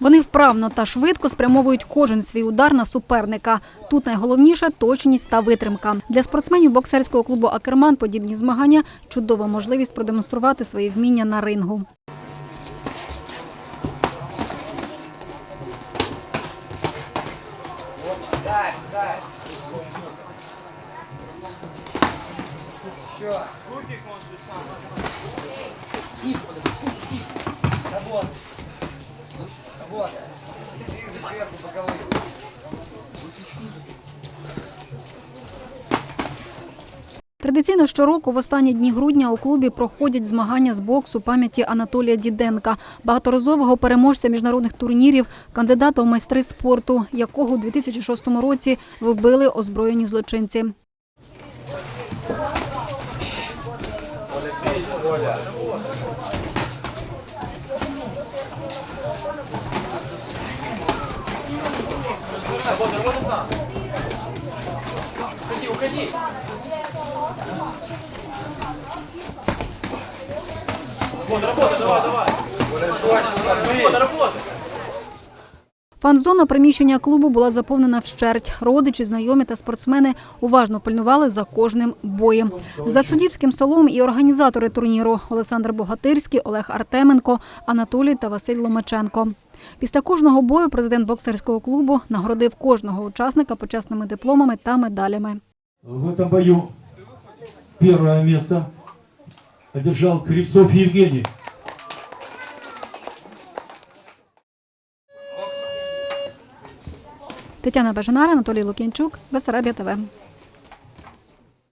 Вони вправно та швидко спрямовують кожен свій удар на суперника. Тут найголовніше точність та витримка. Для спортсменів боксерського клубу Акерман подібні змагання чудова можливість продемонструвати свої вміння на рингу. Традиційно щороку в останні дні грудня у клубі проходять змагання з боксу пам'яті Анатолія Діденка, багаторазового переможця міжнародних турнірів, кандидата у майстри спорту, якого у 2006 році вбили озброєні злочинці. Фан-зона приміщення клубу була заповнена вщерть. Родичі, знайомі та спортсмени уважно пильнували за кожним боєм. За суддівським столом і організатори турніру Олександр Богатирський, Олег Артеменко, Анатолій та Василь Ломаченко. Після кожного бою президент боксерського клубу нагородив кожного учасника почесними дипломами та медалями. В этом бою первое место одержал Кривцов Евгений. Тетяна Бажанара, Анатолій Лукінчук, Бесарабія ТВ.